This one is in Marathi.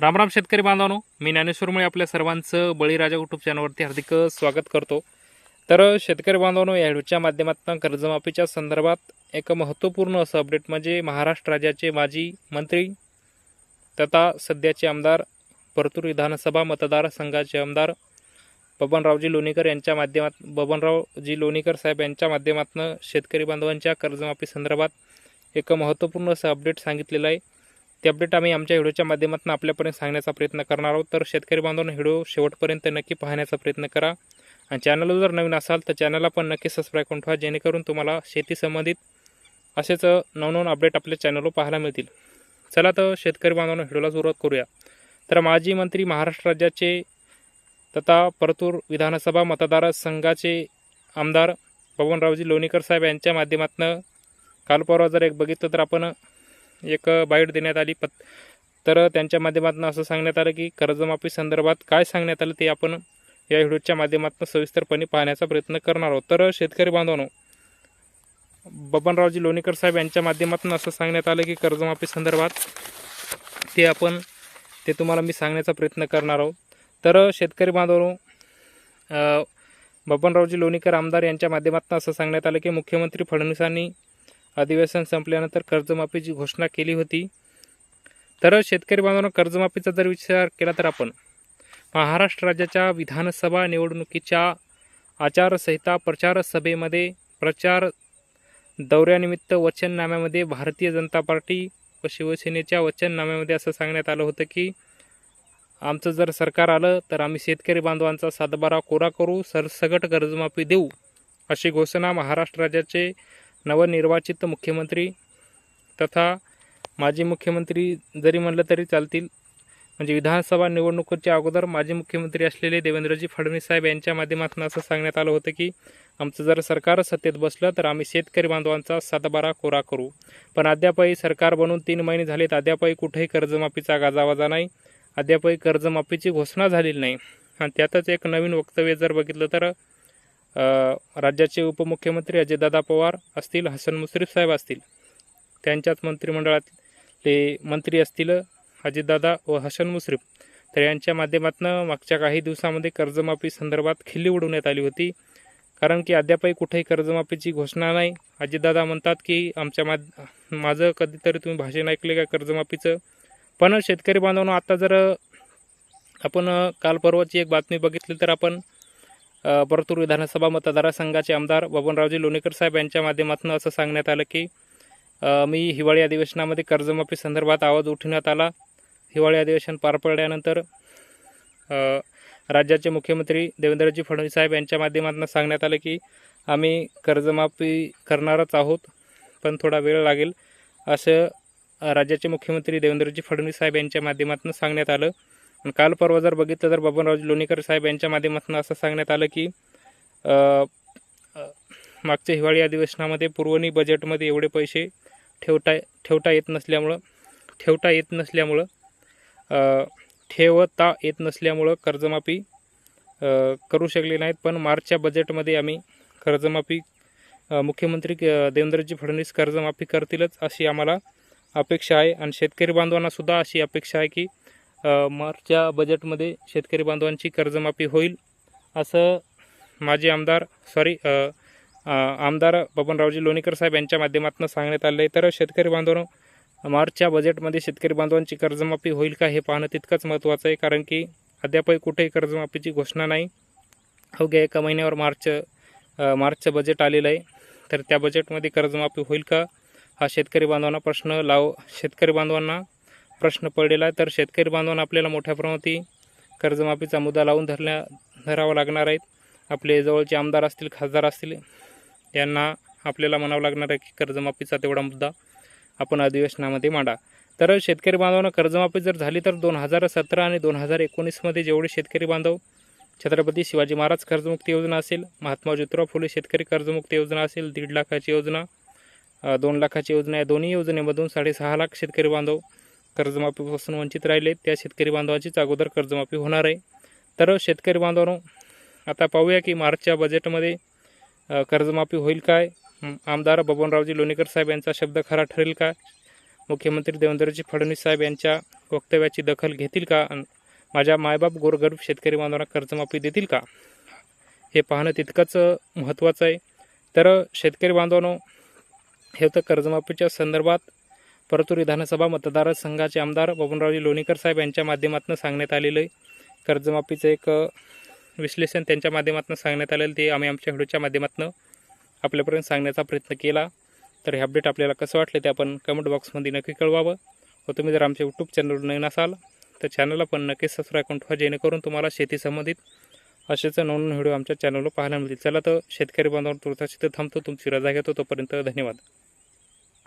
रामराम शेतकरी बांधवानो मी ज्ञानेश्वरमुळे आपल्या सर्वांचं बळीराजा युट्यूब चॅनलवरती हार्दिक स्वागत करतो. तर शेतकरी बांधवानो या व्हिडिओच्या माध्यमातून कर्जमाफीच्या संदर्भात एक महत्त्वपूर्ण असं अपडेट म्हणजे महाराष्ट्र राज्याचे माजी मंत्री तथा सध्याचे आमदार परतूर विधानसभा मतदारसंघाचे आमदार बबनरावजी लोणीकर यांच्या माध्यमात बबनरावजी लोणीकर साहेब यांच्या माध्यमातून शेतकरी बांधवांच्या कर्जमाफी संदर्भात एक महत्त्वपूर्ण असं अपडेट सांगितलेलं आहे. ते अपडेट आम्ही आमच्या व्हिडिओच्या माध्यमातून आपल्यापर्यंत सांगण्याचा प्रयत्न करणार आहोत. तर शेतकरी बांधवांनो व्हिडिओ शेवटपर्यंत नक्की पाहण्याचा प्रयत्न करा. आणि चॅनलवर जर नवीन असाल तर चॅनलला पण नक्की सबस्क्राईब करून ठेवा जेणेकरून तुम्हाला शेती संबंधित असेच नवनवन अपडेट आपल्या चॅनलवर पाहायला मिळतील. चला तर शेतकरी बांधवांनो व्हिडिओला सुरुवात करूया. तर माजी मंत्री महाराष्ट्र राज्याचे तथा परतूर विधानसभा मतदारसंघाचे आमदार बबनरावजी लोणीकर साहेब यांच्या माध्यमातून काल परवा जर एक बघितलं तर आपण एक बाईट देण्यात आली. पत तर त्यांच्या माध्यमातून असं सांगण्यात आलं की कर्जमाफी संदर्भात काय सांगण्यात आलं ते आपण या व्हिडिओच्या माध्यमातून सविस्तरपणे पाहण्याचा प्रयत्न करणार आहोत. तर शेतकरी बांधवांनो बबनरावजी लोणीकर साहेब यांच्या माध्यमातून असं सांगण्यात आलं की कर्जमाफी संदर्भात ते आपण ते तुम्हाला मी सांगण्याचा प्रयत्न करणार आहोत. तर शेतकरी बांधवांनो बबनरावजी लोणीकर आमदार यांच्या माध्यमातून असं सांगण्यात आलं की मुख्यमंत्री फडणवीसांनी अधिवेशन संपल्यानंतर कर्जमाफीची घोषणा केली होती तर शेतकरी बांधवांना कर्जमाफीचा जर विचार केला तर आपण महाराष्ट्र राज्याच्या विधानसभा निवडणुकीच्या आचारसंहिता प्रचार सभेमध्ये प्रचार दौऱ्यानिमित्त वचननाम्यामध्ये भारतीय जनता पार्टी व शिवसेनेच्या वचननाम्यामध्ये असं सांगण्यात आलं होतं की आमचं जर सरकार आलं तर आम्ही शेतकरी बांधवांचा सातबारा कोरा करू सरसगट कर्जमाफी देऊ अशी घोषणा महाराष्ट्र राज्याचे नवनिर्वाचित मुख्यमंत्री तथा माजी मुख्यमंत्री जरी म्हणलं तरी चालतील. म्हणजे विधानसभा निवडणुकीच्या अगोदर माजी मुख्यमंत्री असलेले देवेंद्रजी फडणवीस साहेब यांच्या माध्यमातून असं सांगण्यात आलं होतं की आमचं जर सरकार सत्तेत बसलं तर आम्ही शेतकरी बांधवांचा सातबारा कोरा करू. पण अद्यापही सरकार बनून तीन महिने झालेत अद्यापही कुठेही कर्जमाफीचा गाजावाजा नाही अद्यापही कर्जमाफीची घोषणा झालेली नाही. आणि त्यातच एक नवीन वक्तव्य जर बघितलं तर राज्याचे उपमुख्यमंत्री अजयदादा पवार असतील हसन मुश्रीफ साहेब असतील त्यांच्याच मंत्रिमंडळातले मंत्री असतील अजितदादा व हसन मुश्रीफ. तर यांच्या माध्यमातून मागच्या काही दिवसामध्ये कर्जमाफी संदर्भात खिल्ली उडवण्यात आली होती. कारण की अद्यापही कुठेही कर्जमाफीची घोषणा नाही. अजितदादा म्हणतात की आमच्या माध माझं कधीतरी तुम्ही भाषण ऐकले का कर्जमाफीचं? पण शेतकरी बांधवांना आता जर आपण काल परवाची एक बातमी बघितली तर आपण परतूर विधानसभा मतदारसंघाचे आमदार बबनरावजी लोणीकर साहेब यांच्या माध्यमातून असं सांगण्यात आलं की मी हिवाळी अधिवेशनामध्ये कर्जमाफी संदर्भात आवाज उठवण्यात आला. हिवाळी अधिवेशन पार पडल्यानंतर राज्याचे मुख्यमंत्री देवेंद्रजी फडणवीस साहेब यांच्या माध्यमातून सांगण्यात आलं की आम्ही कर्जमाफी करणारच आहोत पण थोडा वेळ लागेल असं राज्याचे मुख्यमंत्री देवेंद्रजी फडणवीस साहेब यांच्या माध्यमातून सांगण्यात आलं. आणि काल परवा जर बघितलं तर बबनरावजी लोणीकर साहेब यांच्या माध्यमातून असं सांगण्यात आलं की मागच्या हिवाळी अधिवेशनामध्ये पूर्वनी बजेटमध्ये एवढे पैसे ठेवता ठेवता येत नसल्यामुळं ठेवता येत नसल्यामुळं ठेवता येत नसल्यामुळं कर्जमाफी करू शकले नाहीत. पण मार्चच्या बजेटमध्ये आम्ही कर्जमाफी मुख्यमंत्री देवेंद्रजी फडणवीस कर्जमाफी करतीलच अशी आम्हाला अपेक्षा आहे. आणि शेतकरी बांधवांनासुद्धा अशी अपेक्षा आहे की मार्चच्या बजेटमध्ये शेतकरी बांधवांची कर्जमाफी होईल असं माजी आमदार सॉरी आमदार बबनरावजी लोणीकर साहेब यांच्या माध्यमातून सांगण्यात आलं आहे तर शेतकरी बांधवांनो मार्चच्या बजेटमध्ये शेतकरी बांधवांची कर्जमाफी होईल का हे पाहणं तितकंच महत्त्वाचं आहे कारण की अद्यापही कुठेही कर्जमाफीची घोषणा नाही. अवघ्या एका महिन्यावर मार्च मार्चचं बजेट आलेलं आहे. तर त्या बजेटमध्ये कर्जमाफी होईल का? हा शेतकरी बांधवांना प्रश्न. लाव शेतकरी बांधवांना प्रश्न पडलेला आहे तर शेतकरी बांधवांना आपल्याला मोठ्या प्रमाणात कर्जमाफीचा मुद्दा लावून धरल्या धरावा लागणार आहेत. आपले जवळचे आमदार असतील खासदार असतील यांना आपल्याला म्हणावं लागणार आहे की कर्जमाफीचा तेवढा मुद्दा आपण अधिवेशनामध्ये मांडा. तर शेतकरी बांधवांना कर्जमाफी जर झाली तर दोन हजार सतरा आणि दोन हजार एकोणीसमध्ये जेवढे शेतकरी बांधव छत्रपती शिवाजी महाराज कर्जमुक्ती योजना असेल महात्मा ज्योतिराव फुले शेतकरी कर्जमुक्ती योजना असेल दीड लाखाची योजना दोन लाखाची योजना या दोन्ही योजनेमधून साडेसहा लाख शेतकरी बांधव कर्जमाफीपासून वंचित राहिले. त्या शेतकरी बांधवांचीच अगोदर कर्जमाफी होणार आहे. तर शेतकरी बांधवांनो आता पाहूया की मार्चच्या बजेटमध्ये कर्जमाफी होईल काय? आमदार बबनरावजी लोणीकर साहेब यांचा शब्द खरा ठरेल का? मुख्यमंत्री देवेंद्रजी फडणवीस साहेब यांच्या वक्तव्याची दखल घेतील का? माझ्या मायबाप गोरगरीब शेतकरी बांधवांना कर्जमाफी देतील का? हे पाहणं तितकंच महत्त्वाचं आहे. तर शेतकरी बांधवांनो हे होतं कर्जमाफीच्या संदर्भात परतूर विधानसभा मतदारसंघाचे आमदार बबनरावजी लोणीकर साहेब यांच्या माध्यमातून सांगण्यात आलेलं आहे. कर्जमाफीचं एक विश्लेषण त्यांच्या माध्यमातून सांगण्यात आलेलं ते आम्ही आमच्या व्हिडिओच्या माध्यमातून आपल्यापर्यंत सांगण्याचा प्रयत्न केला. तर हे अपडेट आपल्याला कसं वाटलं ते आपण कमेंट बॉक्समध्ये नक्की कळवावं. व तुम्ही जर आमच्या यूट्यूब चॅनलवर नवीन असाल तर चॅनलला पण नक्कीच सबस्क्राईब करून ठेवा जेणेकरून तुम्हाला शेती संबंधित असेच नवनवीन व्हिडिओ आमच्या चॅनलवर पाहायला मिळतील. चला तर शेतकरी बांधवांवर तुर्ताशी तर थांबतो. तुमची रजा घेतो. तोपर्यंत धन्यवाद.